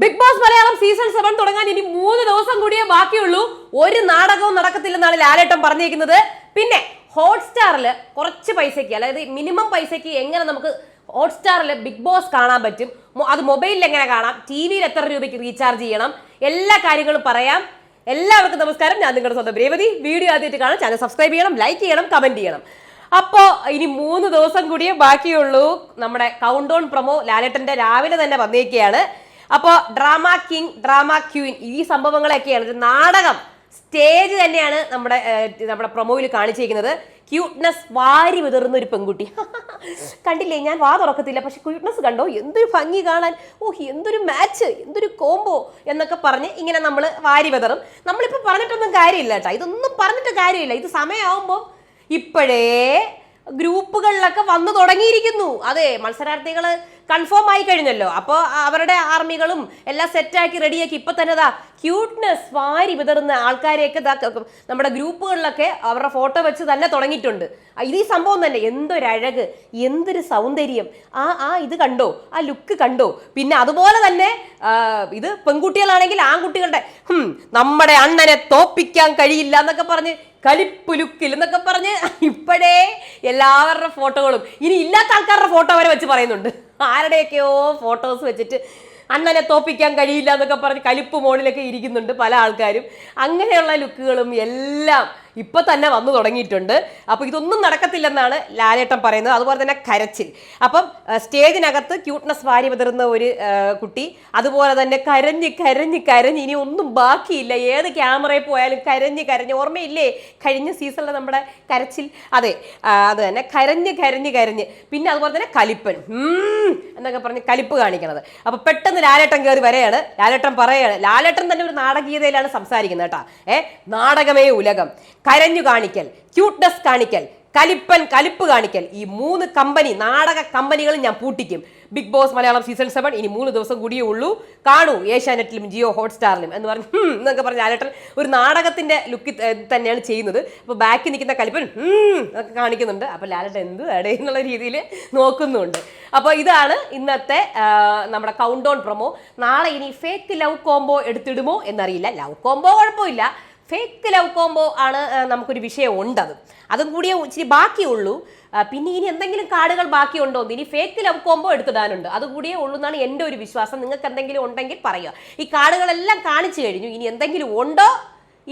Bigg Boss Malayalam season seven തുടങ്ങാൻ ഇനി മൂന്ന് ദിവസം കൂടിയേ ബാക്കിയുള്ളൂ. ഒരു നാടകവും നടക്കത്തില്ലെന്നാണ് ലാലേട്ടം പറഞ്ഞിരിക്കുന്നത് പിന്നെ ഹോട്ട്സ്റ്റാറിൽ കുറച്ച് പൈസയ്ക്ക് അതായത് മിനിമം പൈസയ്ക്ക് എങ്ങനെ നമുക്ക് ഹോട്ട്സ്റ്റാറിൽ ബിഗ് ബോസ് കാണാൻ പറ്റും? അത് മൊബൈലിൽ എങ്ങനെ കാണാം? ടി വിയിൽ എത്ര രൂപയ്ക്ക് റീചാർജ് ചെയ്യണം? എല്ലാ കാര്യങ്ങളും പറയാം. എല്ലാവർക്കും നമസ്കാരം. ഞാൻ നിങ്ങളുടെ സ്വന്തം രേവതി. വീഡിയോ ആദ്യമായിട്ട് കാണാം ചാനൽ സബ്സ്ക്രൈബ് ചെയ്യണം ലൈക്ക് ചെയ്യണം കമന്റ് ചെയ്യണം. അപ്പോൾ ഇനി മൂന്ന് ദിവസം കൂടിയേ ബാക്കിയുള്ളൂ. നമ്മുടെ കൗണ്ട് ഡൗൺ പ്രൊമോ ലാലേട്ടന്റെ രാവിലെ തന്നെ വന്നേക്കുകയാണ്. അപ്പോൾ ഡ്രാമ കിങ് ഡ്രാമ ക്യൂൻ ഈ സംഭവങ്ങളൊക്കെയാണ് ഒരു നാടകം. സ്റ്റേജ് തന്നെയാണ് നമ്മുടെ നമ്മുടെ പ്രൊമോയിൽ കാണിച്ചിരിക്കുന്നത്. ക്യൂട്ട്നെസ് വാരി വിതറുന്ന ഒരു പെൺകുട്ടി. കണ്ടില്ലേ? ഞാൻ വാ തുറക്കത്തില്ല പക്ഷെ ക്യൂട്ട്നെസ് കണ്ടോ? എന്തൊരു ഭംഗി കാണാൻ. ഓ എന്തൊരു മാച്ച് എന്തൊരു കോംബോ എന്നൊക്കെ പറഞ്ഞ് ഇങ്ങനെ നമ്മൾ വാരി വിതറും. നമ്മളിപ്പോൾ പറഞ്ഞിട്ടൊന്നും കാര്യമില്ല കേട്ടോ. ഇതൊന്നും പറഞ്ഞിട്ട് കാര്യമില്ല. ഇത് സമയമാകുമ്പോൾ ഇപ്പോഴേ ഗ്രൂപ്പുകളിലൊക്കെ വന്നു തുടങ്ങിയിരിക്കുന്നു. അതെ മത്സരാർത്ഥികൾ കൺഫേം ആയി കഴിഞ്ഞല്ലോ. അപ്പോൾ അവരുടെ ആർമികളും എല്ലാം സെറ്റാക്കി റെഡിയാക്കി ഇപ്പൊ തന്നെ ദാ ക്യൂട്ട്നെസ് വാരി വിതറുന്ന ആൾക്കാരെയൊക്കെ നമ്മുടെ ഗ്രൂപ്പുകളിലൊക്കെ അവരുടെ ഫോട്ടോ വെച്ച് തന്നെ തുടങ്ങിയിട്ടുണ്ട്. ഇത് ഈ സംഭവം തന്നെ. എന്തൊരു അഴക് എന്തൊരു സൗന്ദര്യം. ആ ആ ഇത് കണ്ടോ? ആ ലുക്ക് കണ്ടോ? പിന്നെ അതുപോലെ തന്നെ ഇത് പെൺകുട്ടികളാണെങ്കിൽ ആൺകുട്ടികളുടെ "ഹും, നമ്മുടെ അണ്ണനെ തോപ്പിക്കാൻ കഴിയില്ല എന്നൊക്കെ പറഞ്ഞ് കലിപ്പ് ലുക്കിൽ എന്നൊക്കെ പറഞ്ഞ് ഇപ്പോഴേ എല്ലാവരുടെ ഫോട്ടോകളും ഇനി ഇല്ലാത്ത ആൾക്കാരുടെ ഫോട്ടോ വരെ വെച്ച് പറയുന്നുണ്ട്. ആരുടെയൊക്കെയോ ഫോട്ടോസ് വെച്ചിട്ട് അണ്ണനെ തോപ്പിക്കാൻ കഴിയില്ല എന്നൊക്കെ പറഞ്ഞ് കലിപ്പ് മോണിലൊക്കെ ഇരിക്കുന്നുണ്ട് പല ആൾക്കാരും. അങ്ങനെയുള്ള ലുക്കുകളും എല്ലാം ഇപ്പൊ തന്നെ വന്നു തുടങ്ങിയിട്ടുണ്ട്. അപ്പൊ ഇതൊന്നും നടക്കത്തില്ലെന്നാണ് ലാലേട്ടൻ പറയുന്നത്. അതുപോലെ തന്നെ കരച്ചിൽ. അപ്പം സ്റ്റേജിനകത്ത് ക്യൂട്ട്നെസ് വാരി വിതറുന്ന ഒരു കുട്ടി അതുപോലെ തന്നെ കരഞ്ഞ് കരഞ്ഞ് കരഞ്ഞ് ഇനി ഒന്നും ബാക്കിയില്ല. ഏത് ക്യാമറയിൽ പോയാലും കരഞ്ഞ് കരഞ്ഞ്. ഓർമ്മയില്ലേ? കഴിഞ്ഞ സീസണിലെ നമ്മുടെ കരച്ചിൽ. അതെ അത് തന്നെ. കരഞ്ഞ് കരഞ്ഞ് കരഞ്ഞ്. പിന്നെ അതുപോലെ തന്നെ കലിപ്പൻ. എന്നൊക്കെ പറഞ്ഞ് കലിപ്പ് കാണിക്കണത്. അപ്പൊ പെട്ടെന്ന് ലാലേട്ടൻ കയറി വരെയാണ്. ലാലേട്ടൻ പറയാണ്. ലാലേട്ടൻ തന്നെ ഒരു നാടകീയതയിലാണ് സംസാരിക്കുന്നത് കേട്ടാ. ഏ നാടകമേ ഉലകം. കരഞ്ഞു കാണിക്കൽ ക്യൂട്ട്നെസ് കാണിക്കൽ കലിപ്പൻ കലിപ്പ് കാണിക്കൽ. ഈ മൂന്ന് കമ്പനി നാടക കമ്പനികൾ ഞാൻ പൂട്ടിക്കും. Bigg Boss Malayalam season seven ഇനി മൂന്ന് ദിവസം കൂടിയേ ഉള്ളൂ. കാണൂ ഏഷ്യാനെറ്റിലും ജിയോ ഹോട്ട്സ്റ്റാറിലും എന്ന് പറഞ്ഞ് എന്നൊക്കെ പറഞ്ഞ ലാലേട്ടൻ ഒരു നാടകത്തിന്റെ ലുക്ക് തന്നെയാണ് ചെയ്യുന്നത്. അപ്പോൾ ബാക്കി നിൽക്കുന്ന കലിപ്പൻ എന്നൊക്കെ കാണിക്കുന്നുണ്ട്. അപ്പോൾ ലാലേട്ടൻ എന്ത് അടേ എന്നുള്ള രീതിയിൽ നോക്കുന്നുണ്ട്. അപ്പോൾ ഇതാണ് ഇന്നത്തെ നമ്മുടെ കൗണ്ട് ഡൗൺ പ്രൊമോ നാളെ ഇനി ഫേക്ക് ലവ് കോംബോ എടുത്തിടുമോ എന്നറിയില്ല. ലവ് കോംബോ കുഴപ്പമില്ല. ഫേക്ക് ലവ് കോംബോ ആണ് നമുക്കൊരു വിഷയം ഉണ്ടത് അതും കൂടിയേ ഇച്ചിരി ബാക്കിയുള്ളൂ. പിന്നെ ഇനി എന്തെങ്കിലും കാർഡുകൾ ബാക്കിയുണ്ടോ ഇനി ഫേക്ക് ലവ് കോംബോ എടുത്തിടാനുണ്ട്. അതുകൂടിയേ ഉള്ളൂ എന്നാണ് എന്റെ ഒരു വിശ്വാസം. നിങ്ങൾക്ക് എന്തെങ്കിലും ഉണ്ടെങ്കിൽ പറയുക. ഈ കാർഡുകളെല്ലാം കാണിച്ചു കഴിഞ്ഞു. ഇനി എന്തെങ്കിലും ഉണ്ടോ?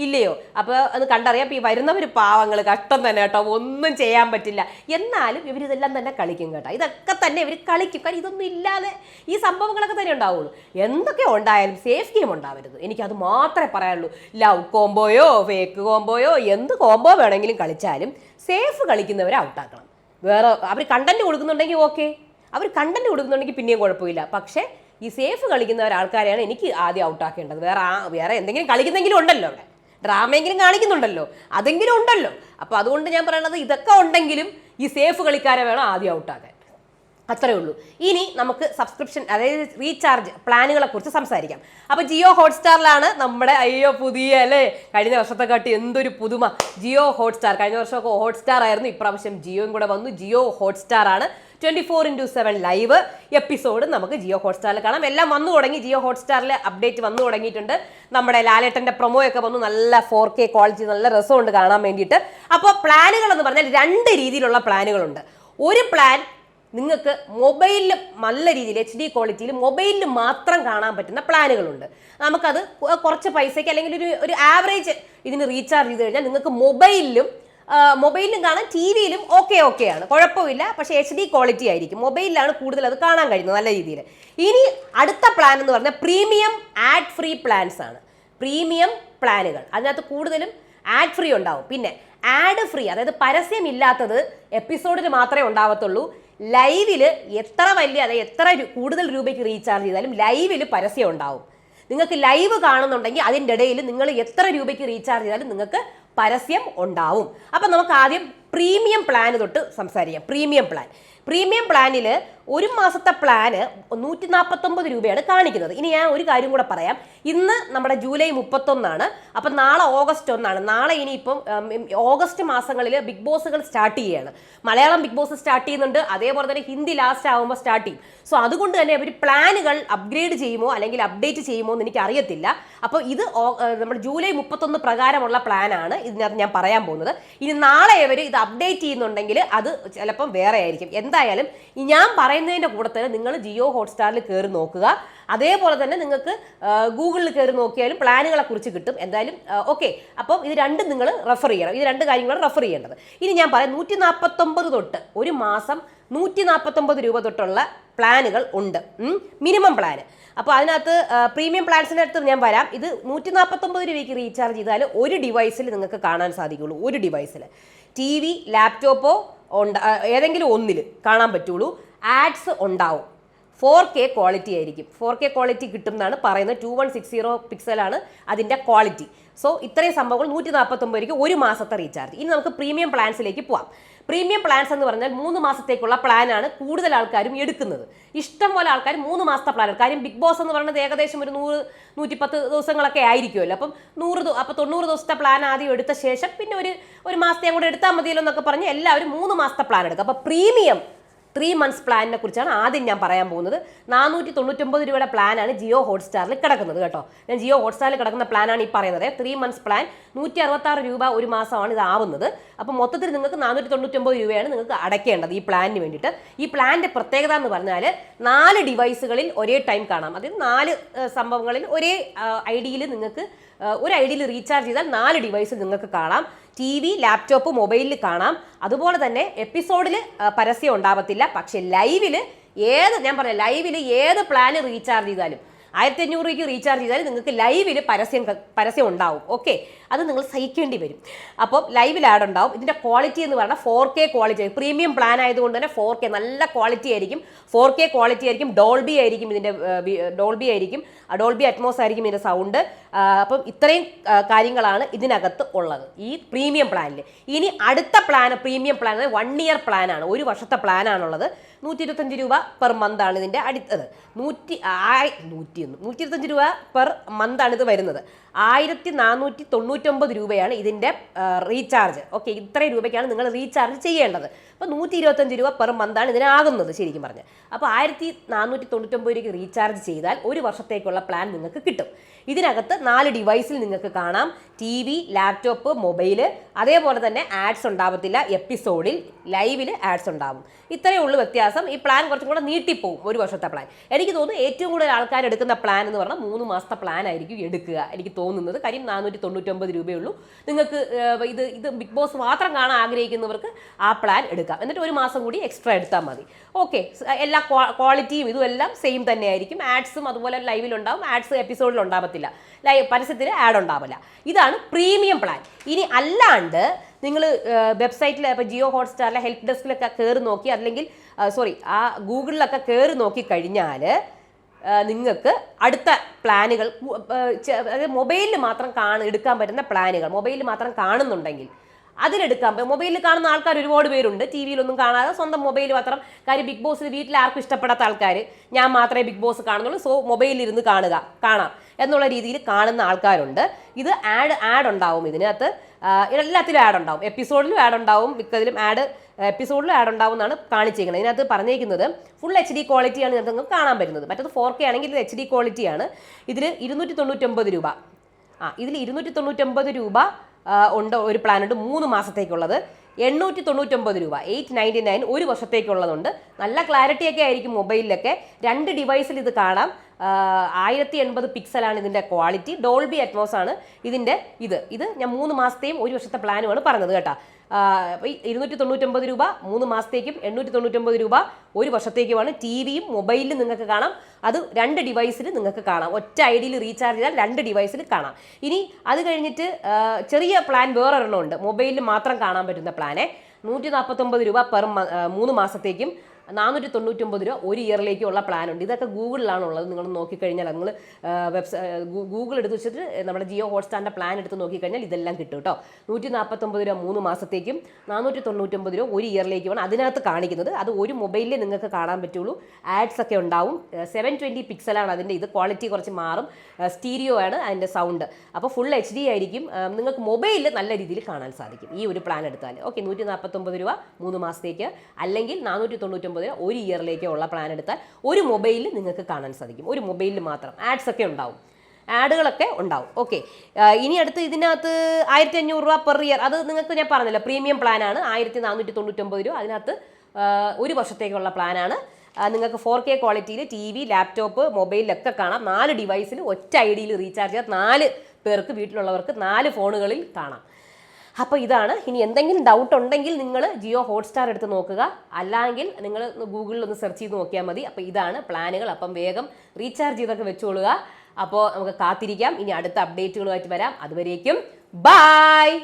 ഇല്ലയോ? അപ്പോൾ അത് കണ്ടറിയാം. ഈ വരുന്നവർ പാവങ്ങൾ കഷ്ടം തന്നെ കേട്ടോ. ഒന്നും ചെയ്യാൻ പറ്റില്ല. എന്നാലും ഇവർ ഇതെല്ലാം തന്നെ കളിക്കും കേട്ടോ. ഇതൊക്കെ തന്നെ ഇവർ കളിക്കും. കാരണം ഇതൊന്നും ഇല്ലാതെ ഈ സംഭവങ്ങളൊക്കെ തന്നെ ഉണ്ടാവുള്ളൂ. എന്തൊക്കെ ഉണ്ടായാലും സേഫ് ഗെയിം ഉണ്ടാവരുത്. എനിക്കത് മാത്രമേ പറയാനുള്ളൂ. ലവ് കോംബോയോ ഫേക്ക് കോംബോയോ എന്ത് കോംബോ വേണമെങ്കിലും കളിച്ചാലും സേഫ് കളിക്കുന്നവരെ ഔട്ടാക്കണം വേറെ അവർ കണ്ടന്റ് കൊടുക്കുന്നുണ്ടെങ്കിൽ ഓക്കെ അവർ കണ്ടന്റ് കൊടുക്കുന്നുണ്ടെങ്കിൽ പിന്നെയും കുഴപ്പമില്ല. പക്ഷേ ഈ സേഫ് കളിക്കുന്ന ഒരാൾക്കാരെയാണ് എനിക്ക് ആദ്യം ഔട്ടാക്കേണ്ടത് വേറെ വേറെ എന്തെങ്കിലും കളിക്കുന്നെങ്കിലും ഉണ്ടല്ലോ അവിടെ. ഡ്രാമയെങ്കിലും കാണിക്കുന്നുണ്ടല്ലോ. അതെങ്കിലും ഉണ്ടല്ലോ. അപ്പോൾ അതുകൊണ്ട് ഞാൻ പറയണത് ഇതൊക്കെ ഉണ്ടെങ്കിലും ഈ സേഫ് കളിക്കാരെ വേണം ആദ്യം ഔട്ടാക്കാൻ അത്രേ ഉള്ളൂ. ഇനി നമുക്ക് സബ്സ്ക്രിപ്ഷൻ അതായത് റീചാർജ് പ്ലാനുകളെ കുറിച്ച് സംസാരിക്കാം. അപ്പൊ ജിയോ ഹോട്ട്സ്റ്റാറിലാണ് നമ്മുടെ അയ്യോ പുതിയ അല്ലേ? കഴിഞ്ഞ വർഷത്തെ കാട്ടി എന്തൊരു പുതുമ. Jio Hotstar. കഴിഞ്ഞ വർഷമൊക്കെ ഹോട്ട്സ്റ്റാർ ആയിരുന്നു. ഇപ്രാവശ്യം ജിയോയും കൂടെ വന്നു. ജിയോ ഹോട്ട്സ്റ്റാർ ആണ് twenty four into seven live episode നമുക്ക് ജിയോ ഹോട്ട്സ്റ്റാറിൽ കാണാം. എല്ലാം വന്നു തുടങ്ങി ജിയോ ഹോട്ട്സ്റ്റാറിൽ അപ്ഡേറ്റ് വന്നു തുടങ്ങിയിട്ടുണ്ട്. നമ്മുടെ ലാലേട്ടന്റെ പ്രൊമോ ഒക്കെ വന്നു. നല്ല ഫോർ കെ ക്വാളിറ്റി നല്ല രസമുണ്ട് കാണാൻ വേണ്ടിയിട്ട്. അപ്പോൾ പ്ലാനുകൾ എന്ന് പറഞ്ഞാൽ രണ്ട് രീതിയിലുള്ള പ്ലാനുകളുണ്ട് ഒരു പ്ലാൻ നിങ്ങൾക്ക് മൊബൈലിൽ നല്ല രീതിയിൽ എച്ച് ഡി ക്വാളിറ്റിയിൽ മൊബൈലിൽ മാത്രം കാണാൻ പറ്റുന്ന പ്ലാനുകളുണ്ട് നമുക്കത് കുറച്ച് പൈസയ്ക്ക് അല്ലെങ്കിൽ ഒരു ഒരു ആവറേജ് ഇതിന് റീചാർജ് ചെയ്ത് കഴിഞ്ഞാൽ നിങ്ങൾക്ക് മൊബൈലിലും മൊബൈലിലും കാണാം ടി വിയിലും ഓക്കെ ഓക്കെ ആണ്. കുഴപ്പമില്ല പക്ഷേ എച്ച് ഡി ക്വാളിറ്റി ആയിരിക്കും. മൊബൈലിലാണ് കൂടുതൽ അത് കാണാൻ കഴിയുന്നത് നല്ല രീതിയിൽ. ഇനി അടുത്ത പ്ലാൻ എന്ന് പറഞ്ഞാൽ പ്രീമിയം ആഡ് ഫ്രീ പ്ലാൻസ് ആണ്. പ്രീമിയം പ്ലാനുകൾ. അതിനകത്ത് കൂടുതലും ആഡ് ഫ്രീ ഉണ്ടാവും. പിന്നെ ആഡ് ഫ്രീ അതായത് പരസ്യമില്ലാത്തത് എപ്പിസോഡിൽ മാത്രമേ ഉണ്ടാവത്തുള്ളൂ. ലൈവിൽ എത്ര വലിയ അതായത് എത്ര കൂടുതൽ രൂപയ്ക്ക് റീചാർജ് ചെയ്താലും ലൈവിൽ പരസ്യം ഉണ്ടാവും. നിങ്ങൾക്ക് ലൈവ് കാണുന്നുണ്ടെങ്കിൽ അതിന്റെ ഇടയിൽ നിങ്ങൾ എത്ര രൂപയ്ക്ക് റീചാർജ് ചെയ്താലും നിങ്ങൾക്ക് പരസ്യം ഉണ്ടാവും. അപ്പം നമുക്ക് ആദ്യം പ്രീമിയം പ്ലാൻ തൊട്ട് സംസാരിക്കാം. പ്രീമിയം പ്ലാൻ പ്രീമിയം പ്ലാനിൽ ഒരു മാസത്തെ പ്ലാന് നൂറ്റി നാൽപ്പത്തൊമ്പത് രൂപയാണ് കാണിക്കുന്നത്. ഇനി ഞാൻ ഒരു കാര്യം കൂടെ പറയാം. ഇന്ന് നമ്മുടെ ജൂലൈ മുപ്പത്തൊന്നാണ്. അപ്പം നാളെ ഓഗസ്റ്റ് ഒന്നാണ്. നാളെ ഇനിയിപ്പം ഓഗസ്റ്റ് മാസങ്ങളിൽ ബിഗ് ബോസുകൾ സ്റ്റാർട്ട് ചെയ്യുകയാണ് മലയാളം ബിഗ് ബോസ് സ്റ്റാർട്ട് ചെയ്യുന്നുണ്ട്. അതേപോലെ തന്നെ ഹിന്ദി ലാസ്റ്റ് ആകുമ്പോൾ സ്റ്റാർട്ട് ചെയ്യും. സോ അതുകൊണ്ട് തന്നെ അവർ പ്ലാനുകൾ അപ്ഗ്രേഡ് ചെയ്യുമോ അല്ലെങ്കിൽ അപ്ഡേറ്റ് ചെയ്യുമോ എന്ന് എനിക്ക് അറിയത്തില്ല. അപ്പോൾ ഇത് നമ്മുടെ ജൂലൈ മുപ്പത്തൊന്ന് പ്രകാരമുള്ള പ്ലാനാണ് ഇതിനകത്ത് ഞാൻ പറയാൻ പോകുന്നത്. ഇനി നാളെ അവർ ഇത് അപ്ഡേറ്റ് ചെയ്യുന്നുണ്ടെങ്കിൽ അത് ചിലപ്പം വേറെ ആയിരിക്കും. എന്തായാലും ഞാൻ പറയുന്നതിന്റെ കൂടെ തന്നെ നിങ്ങൾ ജിയോ ഹോട്ട്സ്റ്റാറിൽ കയറി നോക്കുക. അതേപോലെ തന്നെ നിങ്ങൾക്ക് ഗൂഗിളിൽ കയറി നോക്കിയാലും പ്ലാനുകളെ കുറിച്ച് കിട്ടും. എന്തായാലും ഓക്കെ അപ്പം ഇത് രണ്ടും നിങ്ങൾ റെഫർ ചെയ്യണം. ഇത് രണ്ട് കാര്യങ്ങളും റെഫർ ചെയ്യേണ്ടത്. ഇനി ഞാൻ പറയാം നൂറ്റി നാൽപ്പത്തൊമ്പത് തൊട്ട് ഒരു മാസം നൂറ്റി നാൽപ്പത്തൊമ്പത് രൂപ തൊട്ടുള്ള പ്ലാനുകൾ ഉണ്ട്. മിനിമം പ്ലാന് അപ്പോൾ അതിനകത്ത് പ്രീമിയം പ്ലാൻസിന്റെ അടുത്ത് ഞാൻ വരാം. ഇത് നൂറ്റി നാൽപ്പത്തൊമ്പത് രൂപയ്ക്ക് റീചാർജ് ചെയ്താൽ ഒരു ഡിവൈസിൽ നിങ്ങൾക്ക് കാണാൻ സാധിക്കുള്ളൂ. ഒരു ഡിവൈസിൽ ടി വി ലാപ്ടോപ്പോ ഉണ്ട ഏതെങ്കിലും ഒന്നിൽ കാണാൻ പറ്റുള്ളൂ. ആഡ്സ് ഉണ്ടാവും. ഫോർ കെ ക്വാളിറ്റി ആയിരിക്കും. ഫോർ കെ ക്വാളിറ്റി കിട്ടും എന്നാണ് പറയുന്നത്. ടു വൺ സിക്സ് സീറോ പിക്സലാണ് അതിന്റെ ക്വാളിറ്റി. സോ ഇത്രയും സംഭവങ്ങൾ നൂറ്റി നാൽപ്പത്തൊമ്പത് ഒരു മാസത്തെ റീചാർജ്. ഇനി നമുക്ക് പ്രീമിയം പ്ലാൻസിലേക്ക് പോവാം. പ്രീമിയം പ്ലാൻസ് എന്ന് പറഞ്ഞാൽ മൂന്ന് മാസത്തേക്കുള്ള പ്ലാനാണ് കൂടുതൽ ആൾക്കാരും എടുക്കുന്നത്. ഇഷ്ടം പോലെ ആൾക്കാർ മൂന്ന് മാസത്തെ പ്ലാനാണ്. കാര്യം ബിഗ് ബോസ് എന്ന് പറയുന്നത് ഏകദേശം ഒരു നൂറ് നൂറ്റിപ്പത്ത് ദിവസങ്ങളൊക്കെ ആയിരിക്കുമല്ലോ. അപ്പം നൂറ് അപ്പോൾ തൊണ്ണൂറ് ദിവസത്തെ പ്ലാൻ ആദ്യം എടുത്ത ശേഷം പിന്നെ ഒരു ഒരു മാസത്തെ കൂടെ എടുത്താൽ മതിയല്ലോ എന്നൊക്കെ പറഞ്ഞ് എല്ലാവരും മൂന്ന് മാസത്തെ പ്ലാൻ എടുക്കും. അപ്പോൾ പ്രീമിയം ത്രീ മന്ത്സ് പ്ലാനിനെ കുറിച്ചാണ് ആദ്യം ഞാൻ പറയാൻ പോകുന്നത്. നാനൂറ്റി തൊണ്ണൂറ്റൊമ്പത് രൂപയുടെ പ്ലാനാണ് ജിയോ ഹോട്ട്സ്റ്റാറിൽ കിടക്കുന്നത് കേട്ടോ. ഞാൻ ജിയോ ഹോട്ട്സ്റ്റാറിൽ കിടക്കുന്ന പ്ലാനാണ് ഈ പറയുന്നത്. ത്രീ മന്ത്സ് പ്ലാൻ നൂറ്റി അറുപത്താറ് രൂപ ഒരു മാസമാണ് ഇത് ആവുന്നത്. അപ്പോൾ മൊത്തത്തിൽ നിങ്ങൾക്ക് നാനൂറ്റി തൊണ്ണൂറ്റൊമ്പത് രൂപയാണ് നിങ്ങൾക്ക് അടയ്ക്കേണ്ടത് ഈ പ്ലാനിന് വേണ്ടിയിട്ട്. ഈ പ്ലാനിന്റെ പ്രത്യേകത എന്ന് പറഞ്ഞാൽ നാല് ഡിവൈസുകളിൽ ഒരേ ടൈം കാണാം. അതായത് നാല് സംഭവങ്ങളിൽ ഒരേ ഐ നിങ്ങൾക്ക് ഒരു ഐ ഡിയിൽ റീചാർജ് ചെയ്താൽ നാല് ഡിവൈസ് നിങ്ങൾക്ക് കാണാം. ടി വി ലാപ്ടോപ്പ് മൊബൈലിൽ കാണാം. അതുപോലെ തന്നെ എപ്പിസോഡിൽ പരസ്യം ഉണ്ടാവത്തില്ല. പക്ഷേ ലൈവിൽ ഏത് ഞാൻ പറഞ്ഞ ലൈവിൽ ഏത് പ്ലാൻ റീചാർജ് ചെയ്താലും ആയിരത്തി അഞ്ഞൂറ് രൂപയ്ക്ക് റീചാർജ് ചെയ്താൽ നിങ്ങൾക്ക് ലൈവിൽ പരസ്യം പരസ്യം ഉണ്ടാവും. ഓക്കെ? അത് നിങ്ങൾ സഹിക്കേണ്ടി വരും. അപ്പോൾ ലൈവിൽ ആഡ് ഉണ്ടാവും. ഇതിന്റെ ക്വാളിറ്റി എന്ന് പറഞ്ഞാൽ four K quality premium plan ആയതുകൊണ്ട് തന്നെ ഫോർ കെ നല്ല ക്വാളിറ്റി ആയിരിക്കും. ഫോർ കെ ക്വാളിറ്റി ആയിരിക്കും. ഡോൾബി ആയിരിക്കും ഇതിന്റെ ഡോൾബി ആയിരിക്കും. ഡോൾബി അറ്റ്മോസ് ആയിരിക്കും ഇതിന്റെ സൗണ്ട് അപ്പം ഇത്രയും കാര്യങ്ങളാണ് ഇതിനകത്ത് ഉള്ളത്. ഈ പ്രീമിയം പ്ലാനിൽ ഇനി അടുത്ത plan premium plan one year പ്ലാനാണ് ഒരു വർഷത്തെ പ്ലാനാണുള്ളത് നൂറ്റി ഇരുപത്തഞ്ച് രൂപ പെർ മന്ത് ആണ് ഇതിന്റെ അടുത്തത്. നൂറ്റി ആയി നൂറ്റി ഒന്ന് നൂറ്റി ഇരുപത്തഞ്ച് രൂപ പെർ മന്ത് ആണ് ഇത് വരുന്നത്. ആയിരത്തി നാനൂറ്റി തൊണ്ണൂറ്റൊമ്പത് രൂപയാണ് ഇതിന്റെ റീചാർജ് ഓക്കെ ഇത്രയും രൂപയ്ക്കാണ് നിങ്ങൾ റീചാർജ് ചെയ്യേണ്ടത്. അപ്പോൾ നൂറ്റി ഇരുപത്തഞ്ച് രൂപ പെർ മന്താണ് ഇതിനാകുന്നത് ശരിക്കും പറഞ്ഞ്. അപ്പോൾ ആയിരത്തി നാനൂറ്റി തൊണ്ണൂറ്റൊമ്പത് രൂപയ്ക്ക് റീചാർജ് ചെയ്താൽ ഒരു വർഷത്തേക്കുള്ള പ്ലാൻ നിങ്ങൾക്ക് കിട്ടും. ഇതിനകത്ത് നാല് ഡിവൈസിൽ നിങ്ങൾക്ക് കാണാം. ടി വി ലാപ്ടോപ്പ് മൊബൈൽ അതേപോലെ തന്നെ ആഡ്സ് ഉണ്ടാവത്തില്ല. എപ്പിസോഡിൽ ലൈവിൽ ആഡ്സ് ഉണ്ടാവും. ഇത്രയേ ഉള്ളൂ വ്യത്യാസം. ഈ പ്ലാൻ കുറച്ചും കൂടെ നീട്ടിപ്പോവും ഒരു വർഷത്തെ പ്ലാൻ എനിക്ക് തോന്നുന്നു ഏറ്റവും കൂടുതൽ ആൾക്കാർ എടുക്കുന്ന പ്ലാൻ എന്ന് പറഞ്ഞാൽ മൂന്ന് മാസത്തെ പ്ലാൻ ആയിരിക്കും എടുക്കുക. എനിക്ക് തോന്നുന്നത്. കാര്യം നാനൂറ്റി തൊണ്ണൂറ്റൊമ്പത് രൂപയുള്ളൂ നിങ്ങൾക്ക് ഇത് ഇത് ബിഗ് ബോസ് മാത്രം കാണാൻ ആഗ്രഹിക്കുന്നവർക്ക് ആ പ്ലാൻ എടുക്കാം. എന്നിട്ട് ഒരു മാസം കൂടി എക്സ്ട്രാ എടുത്താൽ മതി. ഓക്കെ എല്ലാ ക്വാളിറ്റിയും ഇതും എല്ലാം സെയിം തന്നെയായിരിക്കും. ആഡ്സും അതുപോലെ ലൈവിലുണ്ടാവും ആഡ്സ് എപ്പിസോഡിൽ ഉണ്ടാവത്തില്ല. ലൈവ് പരസ്യത്തിൽ ആഡ് ഉണ്ടാവില്ല. ഇതാണ് പ്രീമിയം പ്ലാൻ ഇനി അല്ലാണ്ട് നിങ്ങൾ വെബ്സൈറ്റിൽ ഇപ്പോൾ ജിയോ ഹോട്ട്സ്റ്റാറിലെ ഹെൽപ്പ് ഡെസ്കിലൊക്കെ കയറി നോക്കി അല്ലെങ്കിൽ സോറി ആ ഗൂഗിളിലൊക്കെ കയറി നോക്കി കഴിഞ്ഞാൽ നിങ്ങൾക്ക് അടുത്ത പ്ലാനുകൾ അതായത് മൊബൈലിൽ മാത്രം കാണ എടുക്കാൻ പറ്റുന്ന പ്ലാനുകൾ മൊബൈലിൽ മാത്രം കാണുന്നുണ്ടെങ്കിൽ അതിലെടുക്കാൻ മൊബൈലിൽ കാണുന്ന ആൾക്കാർ ഒരുപാട് പേരുണ്ട്. ടി വിയിലൊന്നും കാണാതെ സ്വന്തം മൊബൈൽ മാത്രം. കാര്യം ബിഗ് ബോസ് വീട്ടിൽ ആർക്കും ഇഷ്ടപ്പെടാത്ത ആൾക്കാർ ഞാൻ മാത്രമേ ബിഗ് ബോസ് കാണുന്നുള്ളൂ. സോ മൊബൈലിൽ ഇരുന്ന് കാണുക കാണാം എന്നുള്ള രീതിയിൽ കാണുന്ന ആൾക്കാരുണ്ട്. ഇത് ആഡ് ആഡ് ഉണ്ടാവും ഇതിനകത്ത്. എല്ലാത്തിലും ആഡ് ഉണ്ടാവും. എപ്പിസോഡിലും ആഡ് ഉണ്ടാവും. മിക്കതിലും ആഡ് എപ്പിസോഡിലും ആഡ് ഉണ്ടാവും എന്നാണ് കാണിച്ചിരിക്കുന്നത്. ഇതിനകത്ത് പറഞ്ഞിരിക്കുന്നത് ഫുൾ എച്ച് ഡി ക്വാളിറ്റിയാണ് ഇതിനകത്ത് നിങ്ങൾക്ക് കാണാൻ പറ്റുന്നത്. മറ്റത് ഫോർ കെ ആണെങ്കിൽ ഇത് എച്ച് ഡി ക്വാളിറ്റിയാണ് ഇതിൽ ഇരുന്നൂറ്റി തൊണ്ണൂറ്റൊമ്പത് രൂപ. ആ ഇതിൽ ഇരുന്നൂറ്റി തൊണ്ണൂറ്റൊമ്പത് രൂപ ഉണ്ട് ഒരു പ്ലാനുണ്ട് മൂന്ന് മാസത്തേക്കുള്ളത്. എണ്ണൂറ്റി തൊണ്ണൂറ്റൊമ്പത് രൂപ എയ്റ്റ് നയന്റി നയൻ ഒരു വർഷത്തേക്കുള്ളതുണ്ട്. നല്ല ക്ലാരിറ്റി ഒക്കെ ആയിരിക്കും മൊബൈലിലൊക്കെ. രണ്ട് ഡിവൈസിൽ ഇത് കാണാം. ആയിരത്തി എൺപത് പിക്സലാണ് ഇതിന്റെ ക്വാളിറ്റി ഡോൾബി അറ്റ്മോസ് ആണ് ഇതിന്റെ ഇത്. ഇത് ഞാൻ മൂന്ന് മാസത്തെയും ഒരു വർഷത്തെ പ്ലാനുമാണ് പറഞ്ഞത് കേട്ടോ. ഇരുന്നൂറ്റി തൊണ്ണൂറ്റൊമ്പത് രൂപ മൂന്ന് മാസത്തേക്കും എണ്ണൂറ്റി തൊണ്ണൂറ്റൊമ്പത് രൂപ ഒരു വർഷത്തേക്കുമാണ് ടി വിയും മൊബൈലിലും നിങ്ങൾക്ക് കാണാം. അത് രണ്ട് ഡിവൈസിൽ നിങ്ങൾക്ക് കാണാം. ഒറ്റ ഐ ഡിയിൽ റീചാർജ് ചെയ്താൽ രണ്ട് ഡിവൈസിൽ കാണാം. ഇനി അത് കഴിഞ്ഞിട്ട് ചെറിയ പ്ലാൻ വേറൊരെണ്ണം ഉണ്ട്. മൊബൈലിൽ മാത്രം കാണാൻ പറ്റുന്ന പ്ലാനെ. നൂറ്റി നാൽപ്പത്തൊമ്പത് രൂപ പെർ മൂന്ന് മാസത്തേക്കും നാനൂറ്റി തൊണ്ണൂറ്റൊമ്പത് രൂപ ഒരു ഇയറിലേക്കുള്ള പ്ലാൻ ഉണ്ട്. ഇതൊക്കെ ഗൂഗിളിലാണ് ഉള്ളത് നിങ്ങൾ നോക്കിക്കഴിഞ്ഞാൽ നിങ്ങൾ വെബ്സൈറ്റ് ഗൂഗിൾ എടുത്ത് വെച്ചിട്ട് നമ്മുടെ ജിയോ ഹോട്ട്സ്റ്റാറിന്റെ പ്ലാൻ എടുത്ത് നോക്കിക്കഴിഞ്ഞാൽ ഇതെല്ലാം കിട്ടും കേട്ടോ. നൂറ്റി നാൽപ്പത്തൊമ്പത് രൂപ മൂന്ന് മാസത്തേക്കും നാനൂറ്റി തൊണ്ണൂറ്റൊമ്പത് രൂപ ഒരു ഇയറിലേക്കുമാണ് അതിനകത്ത് കാണിക്കുന്നത്. അത് ഒരു മൊബൈലിൽ നിങ്ങൾക്ക് കാണാൻ പറ്റുള്ളൂ. ആഡ്സ് ഒക്കെ ഉണ്ടാവും. സെവൻ ട്വന്റി പിക്സലാണ് അതിന്റെ ഇത്. ക്വാളിറ്റി കുറച്ച് മാറും. സ്റ്റീരിയോ ആണ് അതിന്റെ സൗണ്ട് അപ്പോൾ ഫുൾ എച്ച് ഡി ആയിരിക്കും. നിങ്ങൾക്ക് മൊബൈലിൽ നല്ല രീതിയിൽ കാണാൻ സാധിക്കും. ഈ ഒരു പ്ലാൻ എടുത്താൽ ഓക്കെ നൂറ്റി നാൽപ്പത്തൊമ്പത് രൂപ മൂന്ന് മാസത്തേക്ക്. അല്ലെങ്കിൽ നാനൂറ്റി തൊണ്ണൂറ്റൊമ്പത് രൂപ ഒരു ഇയറിലേക്കുള്ള പ്ലാൻ എടുത്താൽ ഒരു മൊബൈലിൽ നിങ്ങൾക്ക് കാണാൻ സാധിക്കും. ഒരു മൊബൈലിൽ മാത്രം. ആഡ്സ് ഒക്കെ ഉണ്ടാവും. ആഡുകളൊക്കെ ഉണ്ടാവും. ഓക്കെ ഇനി അടുത്ത് ഇതിനകത്ത് ആയിരത്തി അഞ്ഞൂറ് രൂപ പെർ ഇയർ അത് നിങ്ങൾക്ക് ഞാൻ പറഞ്ഞില്ല പ്രീമിയം പ്ലാനാണ് ആയിരത്തി നാനൂറ്റി തൊണ്ണൂറ്റൊമ്പത് രൂപ. അതിനകത്ത് ഒരു വർഷത്തേക്കുള്ള പ്ലാനാണ് നിങ്ങൾക്ക് ഫോർ കെ ക്വാളിറ്റിയിൽ ടി വി ലാപ്ടോപ്പ് മൊബൈലിലൊക്കെ കാണാം. നാല് ഡിവൈസിൽ ഒറ്റ ഐ ഡിയിൽ റീചാർജ് ചെയ്യാം. നാല് പേർക്ക് വീട്ടിലുള്ളവർക്ക് നാല് ഫോണുകളിൽ കാണാം. അപ്പോൾ ഇതാണ്. ഇനി എന്തെങ്കിലും ഡൗട്ട് ഉണ്ടെങ്കിൽ നിങ്ങൾ ജിയോ ഹോട്ട്സ്റ്റാർ എടുത്ത് നോക്കുക. അല്ലെങ്കിൽ നിങ്ങൾ ഗൂഗിളിൽ ഒന്ന് സെർച്ച് ചെയ്ത് നോക്കിയാൽ മതി. അപ്പോൾ ഇതാണ് പ്ലാനുകൾ. അപ്പം വേഗം റീചാർജ് ചെയ്തൊക്കെ വെച്ചോളുക. അപ്പോൾ നമുക്ക് കാത്തിരിക്കാം. ഇനി അടുത്ത അപ്ഡേറ്റുകളുമായിട്ട് വരാം. അതുവരേക്കും ബൈ